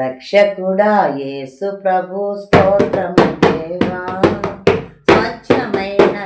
రక్షకుడా ఏసు ప్రభు స్తోత్రం దేవా. స్వచ్ఛమైన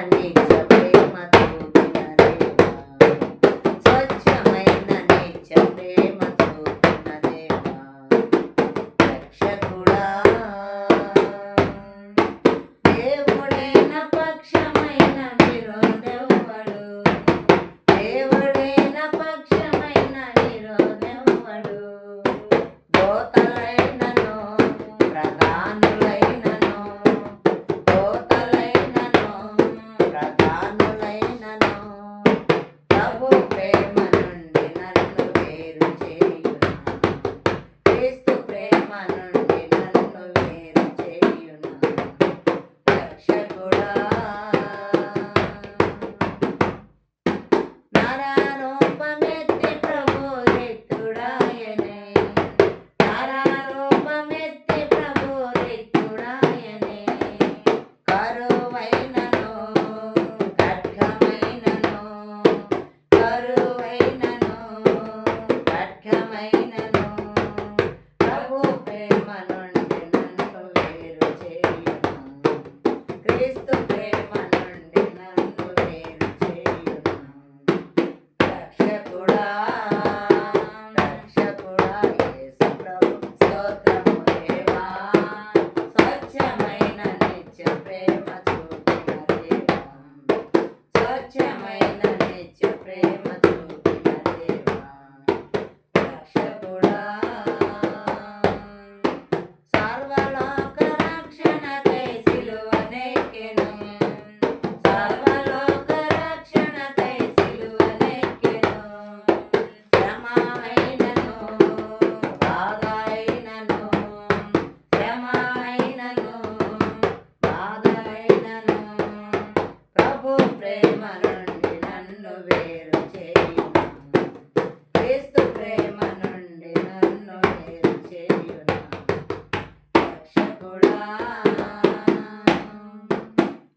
ప్రేమ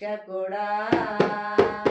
Shakura.